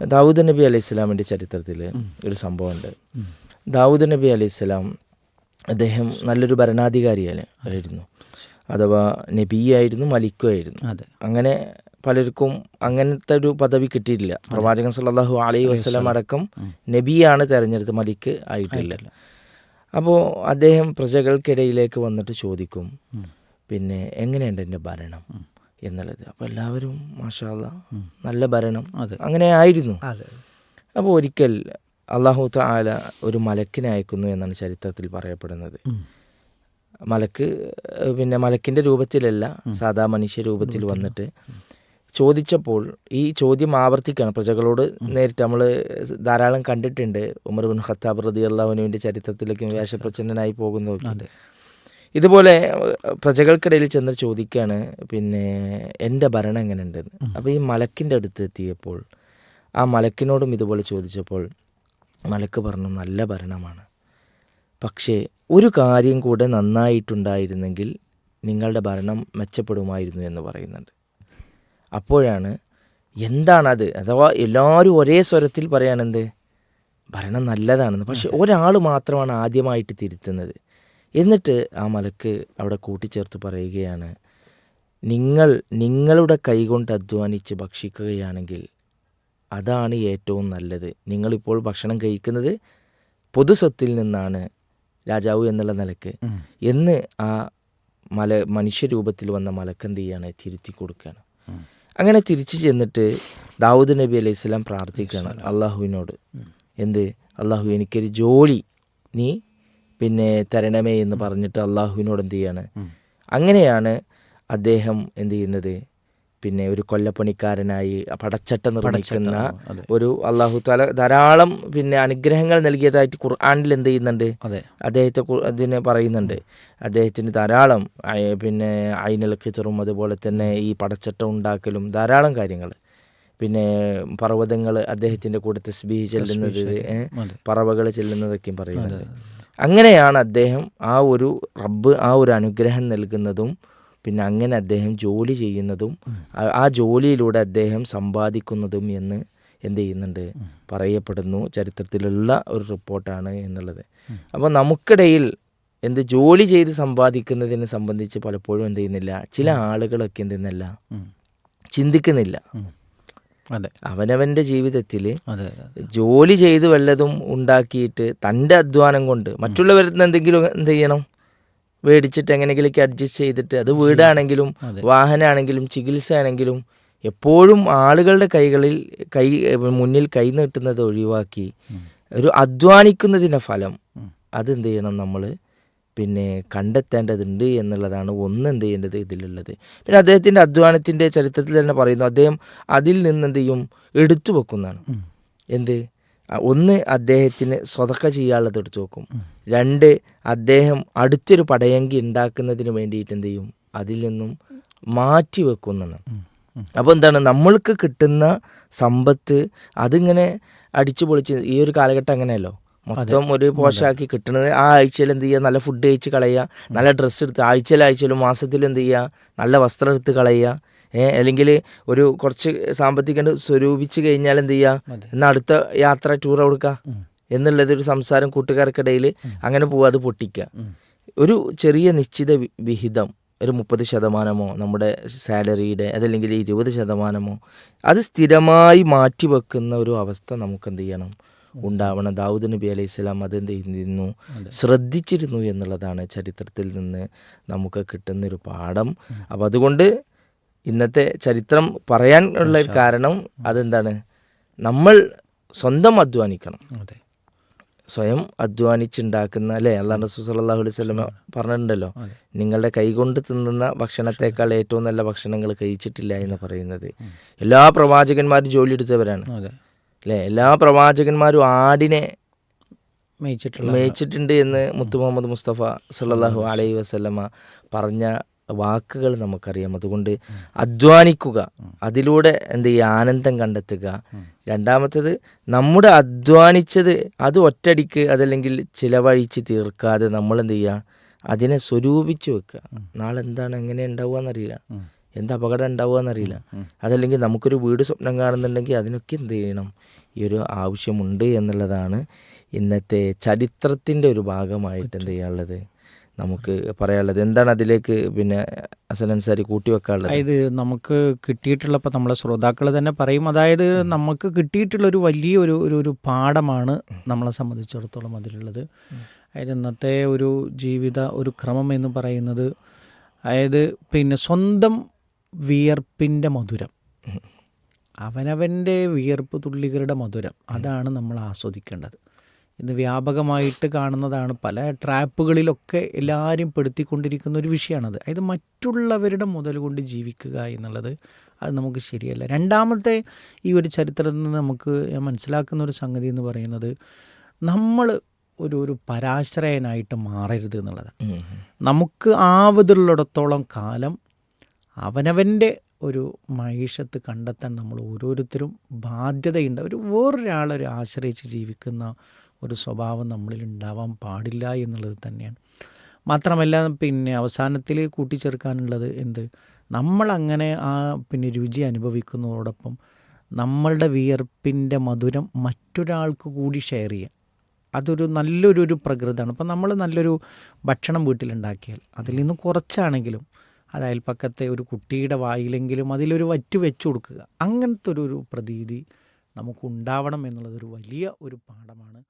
ദാവൂദ് നബി അലൈഹി സ്വലാമിന്റെ ചരിത്രത്തിൽ ഒരു സംഭവമുണ്ട്. ദാവൂദ് നബി അലൈഹി സ്വലാം അദ്ദേഹം നല്ലൊരു ഭരണാധികാരിയായിരുന്നു അഥവാ നബിയായിരുന്നു മലിക്കുമായിരുന്നു. അങ്ങനെ പലർക്കും അങ്ങനത്തെ ഒരു പദവി കിട്ടിയിട്ടില്ല. പ്രവാചകൻ സല്ലല്ലാഹു അലൈഹി വസല്ലം അടക്കം നബിയാണ് തെരഞ്ഞെടുത്ത് മലിക്ക് ആയിട്ടില്ല. അപ്പോൾ അദ്ദേഹം പ്രജകൾക്കിടയിലേക്ക് വന്നിട്ട് ചോദിക്കും പിന്നെ എങ്ങനെയുണ്ട് എന്റെ ഭരണം? എന്നുള്ളത്. അപ്പോൾ എല്ലാവരും മാഷാല്ല നല്ല ഭരണം. അത്. അങ്ങനെ ആയിരുന്നു. അപ്പോൾ ഒരിക്കൽ അള്ളാഹു താല ഒരു മലക്കിനെ അയക്കുന്നു എന്നാണ് ചരിത്രത്തിൽ പറയപ്പെടുന്നത്. മലക്ക് പിന്നെ മലക്കിന്റെ രൂപത്തിലല്ല സാധാ മനുഷ്യ രൂപത്തിൽ വന്നിട്ട് ചോദിച്ചപ്പോൾ ഈ ചോദ്യം ആവർത്തിക്കുകയാണ് പ്രജകളോട് നേരിട്ട് നമ്മൾ ധാരാളം കണ്ടിട്ടുണ്ട്. ഉമർ ബിൻ ഖത്താബ് റതി അള്ളാഹുനുവിന്റെ ചരിത്രത്തിലേക്ക് വേഷപ്രച്ഛന്നനായി പോകുന്നതൊക്കെ. ഇതുപോലെ പ്രജകൾക്കിടയിൽ ചെന്ന് ചോദിക്കുകയാണ് പിന്നെ എന്റെ ഭരണം എങ്ങനെ ഉണ്ടെന്ന് അപ്പോൾ ഈ മലക്കിന്റെ അടുത്ത് എത്തിയപ്പോൾ ആ മലക്കിനോടും ഇതുപോലെ ചോദിച്ചപ്പോൾ മലക്ക് പറഞ്ഞു നല്ല ഭരണമാണ്. പക്ഷേ ഒരു കാര്യം കൂടെ നന്നായിട്ടുണ്ടായിരുന്നെങ്കിൽ നിങ്ങളുടെ ഭരണം മെച്ചപ്പെടുമായിരുന്നു എന്ന് പറയുന്നുണ്ട്. അപ്പോഴാണ് എന്താണത്? അഥവാ എല്ലാവരും ഒരേ സ്വരത്തിൽ പറയാനെന്ത്? ഭരണം നല്ലതാണെന്ന്. പക്ഷെ ഒരാൾ മാത്രമാണ് ആദ്യമായിട്ട് തിരുത്തുന്നത്. എന്നിട്ട് ആ മലക്ക് അവിടെ കൂട്ടിച്ചേർത്ത് പറയുകയാണ് നിങ്ങൾ നിങ്ങളുടെ കൈകൊണ്ട് അധ്വാനിച്ച് ഭക്ഷിക്കുകയാണെങ്കിൽ അതാണ് ഏറ്റവും നല്ലത്. നിങ്ങളിപ്പോൾ ഭക്ഷണം കഴിക്കുന്നത് പൊതുസ്വത്തിൽ നിന്നാണ് രാജാവ് എന്നുള്ള നിലയ്ക്ക്. എന്ന് ആ മല മനുഷ്യരൂപത്തിൽ വന്ന മലക്കെന്ത് ചെയ്യാണ് തിരുത്തി കൊടുക്കുകയാണ് അങ്ങനെ തിരിച്ചു ചെന്നിട്ട് ദാവൂദ് നബി അലൈഹി സ്വലാം പ്രാർത്ഥിക്കുകയാണ് അള്ളാഹുവിനോട്. എന്ത്? അള്ളാഹു എനിക്കൊരു ജോലി. നീ പിന്നെ തരണമേ എന്ന് പറഞ്ഞിട്ട് അള്ളാഹുവിനോട് എന്ത് ചെയ്യാണ്? അങ്ങനെയാണ് അദ്ദേഹം എന്ത് ചെയ്യുന്നത്? പിന്നെ ഒരു കൊല്ലപ്പണിക്കാരനായി പടച്ചട്ട നിർമ്മിക്കുന്ന ഒരു അള്ളാഹു താല ധാരാളം പിന്നെ അനുഗ്രഹങ്ങൾ നൽകിയതായിട്ട് ഖുർആാനിൽ എന്ത് ചെയ്യുന്നുണ്ട്? അദ്ദേഹത്തെ അതിന് പറയുന്നുണ്ട്. അദ്ദേഹത്തിന് ധാരാളം പിന്നെ അയിനൽ കിച്ചറും അതുപോലെ തന്നെ ഈ പടച്ചട്ട ഉണ്ടാക്കലും ധാരാളം കാര്യങ്ങൾ. പിന്നെ പർവതങ്ങൾ അദ്ദേഹത്തിന്റെ കൂടെ തസ്ബീഹ് ചെല്ലുന്നത്. പറവകൾ ചെല്ലുന്നതൊക്കെയും പറയുന്നുണ്ട്. അങ്ങനെയാണ് അദ്ദേഹം ആ ഒരു റബ്ബ് ആ ഒരു അനുഗ്രഹം നൽകുന്നതും പിന്നെ അങ്ങനെ അദ്ദേഹം ജോലി ചെയ്യുന്നതും ആ- ജോലിയിലൂടെ അദ്ദേഹം സമ്പാദിക്കുന്നതും എന്ന് എന്ത് ചെയ്യുന്നുണ്ട്? പറയപ്പെടുന്നു. ചരിത്രത്തിലുള്ള ഒരു റിപ്പോർട്ടാണ് എന്നുള്ളത്. അപ്പോൾ നമുക്കിടയിൽ എന്ത് ജോലി ചെയ്ത് സമ്പാദിക്കുന്നതിനെ സംബന്ധിച്ച് പലപ്പോഴും എന്ത് ചെയ്യുന്നില്ല. ചില ആളുകളൊക്കെ എന്ത് ചെയ്യുന്നില്ല? ചിന്തിക്കുന്നില്ല. അവനവന്റെ ജീവിതത്തിൽ ജോലി ചെയ്ത് വല്ലതും ഉണ്ടാക്കിയിട്ട് തന്റെ അധ്വാനം കൊണ്ട് മറ്റുള്ളവരിൽ നിന്ന് എന്തെങ്കിലും എന്ത് ചെയ്യണം? മേടിച്ചിട്ട് എങ്ങനെയെങ്കിലും അഡ്ജസ്റ്റ് ചെയ്തിട്ട് അത് വീടാണെങ്കിലും. വാഹനമാണെങ്കിലും ചികിത്സ ആണെങ്കിലും എപ്പോഴും ആളുകളുടെ കൈകളിൽ കൈ മുന്നിൽ കൈ നീട്ടുന്നത് ഒഴിവാക്കി ഒരു അധ്വാനിക്കുന്നതിന്റെ ഫലം അത് അതെന്ത് ചെയ്യണം നമ്മൾ പിന്നെ കണ്ടെത്തേണ്ടതുണ്ട് എന്നുള്ളതാണ് ഒന്ന് എന്ത് ചെയ്യേണ്ടത് ഇതിലുള്ളത്. പിന്നെ അദ്ദേഹത്തിന്റെ അധ്വാനത്തിന്റെ ചരിത്രത്തിൽ തന്നെ പറയുന്നു അദ്ദേഹം അതിൽ നിന്ന് എന്ത് ചെയ്യും? എടുത്തു വെക്കുന്നതാണ്. എന്ത്? ഒന്ന് അദ്ദേഹത്തിന് സ്വതക്ക ചെയ്യാനുള്ളത് എടുത്തു വെക്കും. രണ്ട് അദ്ദേഹം അടുത്തൊരു പടയങ്കി ഉണ്ടാക്കുന്നതിന് വേണ്ടിയിട്ട് എന്ത് ചെയ്യും? അതിൽ നിന്നും മാറ്റി വെക്കുന്നതാണ്. അപ്പോൾ എന്താണ്? നമ്മൾക്ക് കിട്ടുന്ന സമ്പത്ത് അതിങ്ങനെ അടിച്ചു പൊളിച്ച് ഈ ഒരു കാലഘട്ടം അങ്ങനെയല്ലോ. മൊത്തം ഒരു പോഷാക്കി കിട്ടുന്നത് ആ ആഴ്ചയിൽ എന്ത് ചെയ്യുക? നല്ല ഫുഡ് കഴിച്ച് കളയുക. നല്ല ഡ്രസ്സ് എടുത്ത് ആഴ്ചയിൽ ആഴ്ചയിലും മാസത്തിൽ എന്ത് ചെയ്യുക? നല്ല വസ്ത്രം എടുത്ത് കളയുക. അല്ലെങ്കിൽ ഒരു കുറച്ച് സാമ്പത്തികം സ്വരൂപിച്ച് കഴിഞ്ഞാൽ എന്ത് ചെയ്യുക? എന്നാൽ അടുത്ത യാത്ര ടൂർ കൊടുക്കുക. എന്നുള്ളത് ഒരു സംസാരം കൂട്ടുകാർക്കിടയിൽ അങ്ങനെ പോവുക അത് പൊട്ടിക്കുക. ഒരു ചെറിയ നിശ്ചിത വിഹിതം ഒരു മുപ്പത് ശതമാനമോ നമ്മുടെ സാലറിയുടെ അതല്ലെങ്കിൽ ഇരുപത് ശതമാനമോ അത് സ്ഥിരമായി മാറ്റി വെക്കുന്ന ഒരു അവസ്ഥ നമുക്ക് എന്ത് ചെയ്യണം? ഉണ്ടാവണം. ദാവൂദ് നബി അലൈഹി സ്വലാം അതെന്ത് ചെയ്തിരുന്നു? ശ്രദ്ധിച്ചിരുന്നു എന്നുള്ളതാണ് ചരിത്രത്തിൽ നിന്ന് നമുക്ക് കിട്ടുന്നൊരു പാഠം. അപ്പം അതുകൊണ്ട് ഇന്നത്തെ ചരിത്രം പറയാൻ ഉള്ള ഒരു കാരണം അതെന്താണ്? നമ്മൾ സ്വന്തം അധ്വാനിക്കണം. അതെ. സ്വയം അധ്വാനിച്ചുണ്ടാക്കുന്ന അല്ലേ? അള്ളാഹ് റസൂ സല്ലല്ലാഹു അലൈഹി സ്വലമ പറഞ്ഞിട്ടുണ്ടല്ലോ. നിങ്ങളുടെ കൈകൊണ്ട് തിന്നുന്ന ഭക്ഷണത്തെക്കാൾ ഏറ്റവും നല്ല ഭക്ഷണങ്ങൾ കഴിച്ചിട്ടില്ല എന്ന് പറയുന്നത്. എല്ലാ പ്രവാചകന്മാരും ജോലി എടുത്തവരാണ്. അല്ലേ എല്ലാ പ്രവാചകന്മാരും ആടിനെ മേയിച്ചിട്ടുള്ള മേയിച്ചിട്ടുണ്ട് എന്ന് മുത്തു മുഹമ്മദ് മുസ്തഫ സല്ലാഹു അലൈഹി വസല്ലമ പറഞ്ഞ വാക്കുകൾ നമുക്കറിയാം. അതുകൊണ്ട് അധ്വാനിക്കുക. അതിലൂടെ എന്ത് ചെയ്യുക? ആനന്ദം കണ്ടെത്തുക. രണ്ടാമത്തത് നമ്മുടെ അധ്വാനിച്ചത് അത് ഒറ്റടിക്ക് അതല്ലെങ്കിൽ ചിലവഴിച്ച് തീർക്കാതെ നമ്മൾ എന്ത് ചെയ്യുക? അതിനെ സ്വരൂപിച്ച് വെക്കുക. നാളെ എന്താണ് എങ്ങനെ ഉണ്ടാവുക എന്നറിയില്ല ഉം. എന്ത് അപകടം ഉണ്ടാവുക എന്നറിയില്ല അതല്ലെങ്കിൽ നമുക്കൊരു വീട് സ്വപ്നം കാണുന്നുണ്ടെങ്കിൽ അതിനൊക്കെ എന്ത് ചെയ്യണം? ഈ ഒരു ആവശ്യമുണ്ട് എന്നുള്ളതാണ് ഇന്നത്തെ ചരിത്രത്തിന്റെ ഒരു ഭാഗമായിട്ട് എന്ത് ചെയ്യാനുള്ളത്? നമുക്ക് പറയാനുള്ളത് എന്താണ് അതിലേക്ക് പിന്നെ അൻസാരി കൂട്ടി വെക്കാനുള്ളത്? അതായത് നമുക്ക് കിട്ടിയിട്ടുള്ളപ്പോൾ നമ്മളെ ശ്രോതാക്കൾ തന്നെ പറയും. അതായത് നമുക്ക് കിട്ടിയിട്ടുള്ള ഒരു വലിയ ഒരു ഒരു പാഠമാണ് നമ്മളെ സംബന്ധിച്ചിടത്തോളം അതിലുള്ളത്. അതായത് ഇന്നത്തെ ഒരു ജീവിത ഒരു ക്രമം എന്ന് പറയുന്നത് അതായത് പിന്നെ സ്വന്തം വിയർപ്പിന്റെ മധുരം. അവനവന്റെ വിയർപ്പ് തുള്ളികളുടെ മധുരം. അതാണ് നമ്മൾ ആസ്വദിക്കേണ്ടത്. ഇന്ന് വ്യാപകമായിട്ട് കാണുന്നതാണ്. പല ട്രാപ്പുകളിലൊക്കെ എല്ലാവരും പെടുത്തിക്കൊണ്ടിരിക്കുന്ന ഒരു വിഷയമാണത്. അതായത് മറ്റുള്ളവരുടെ മുതൽ കൊണ്ട് ജീവിക്കുക എന്നുള്ളത് അത് നമുക്ക് ശരിയല്ല. രണ്ടാമത്തെ ഈ ഒരു ചരിത്രത്തിൽ നിന്ന് നമുക്ക് ഞാൻ മനസ്സിലാക്കുന്ന ഒരു സംഗതി എന്ന് പറയുന്നത് നമ്മൾ ഒരു ഒരു പരാശ്രയനായിട്ട് മാറരുത് എന്നുള്ളതാണ്. നമുക്ക് ആവതുള്ളിടത്തോളം കാലം അവനവന്റെ ഒരു മൈഷത്ത് കണ്ടെത്താൻ നമ്മൾ ഓരോരുത്തരും ബാധ്യതയുണ്ട്. ഒരു വേറൊരാളെ ആശ്രയിച്ച് ജീവിക്കുന്ന ഒരു സ്വഭാവം നമ്മളിൽ ഉണ്ടാവാൻ പാടില്ല എന്നുള്ളത് തന്നെയാണ്. മാത്രമല്ല പിന്നെ അവസാനത്തിൽ കൂട്ടിച്ചേർക്കാനുള്ളത് എന്ത്? നമ്മളങ്ങനെ ആ പിന്നെ രുചി അനുഭവിക്കുന്നതോടൊപ്പം നമ്മളുടെ വിയർപ്പിന്റെ മധുരം മറ്റൊരാൾക്ക് കൂടി ഷെയർ ചെയ്യുക അതൊരു നല്ലൊരു ഒരു പ്രകൃതമാണ്. അപ്പം നമ്മൾ നല്ലൊരു ഭക്ഷണം വീട്ടിലുണ്ടാക്കിയാൽ അതിൽ നിന്ന് കുറച്ചാണെങ്കിലും അത് അയൽപ്പക്കത്തെ ഒരു കുട്ടിയുടെ വായിലെങ്കിലും അതിലൊരു വറ്റ് വെച്ചു കൊടുക്കുക. അങ്ങനത്തെ ഒരു ഒരു പ്രതീതി നമുക്കുണ്ടാവണം എന്നുള്ളതൊരു വലിയ ഒരു പാഠമാണ്.